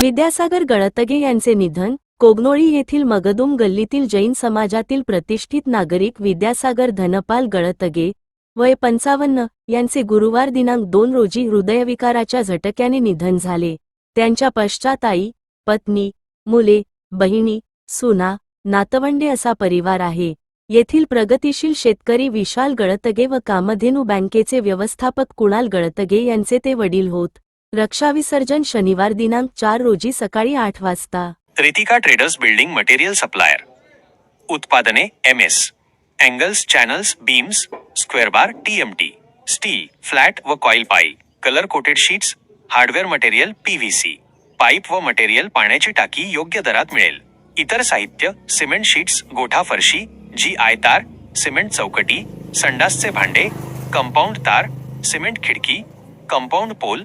विद्यासागर गळतगे यांचे निधन कोगनोळी येथील मगदुम गल्लीतील जैन समाजातील प्रतिष्ठित नागरिक विद्यासागर धनपाल गळतगे वय पंचावन्न यांचे गुरुवार दिनांक दोन रोजी हृदयविकाराच्या झटक्याने निधन झाले. त्यांच्या पश्चात आई पत्नी मुले बहिणी सुना नातवंडे असा परिवार आहे. येथील प्रगतिशील शेतकरी विशाल गळतगे व कामधेनू बँकेचे व्यवस्थापक कुणाल गळतगे यांचे ते वडील होत. रक्षाविसर्जन शनिवार दिनांक चार रोजी सकाळी आठ वाजता. Ritika traders building material supplier. उत्पादने M S. Angles channels beams square bar T M T. Steel flat व coil pipe colour coated sheets hardware material P V C. Pipe व मटेरियल पाण्याची टाकी योग्य दरात मिळेल. इतर साहित्य सिमेंट शीट्स गोठा फरशी जी आय तार सिमेंट चौकटी संडासचे भांडे कंपाऊंड तार सिमेंट खिडकी कंपाऊंड पोल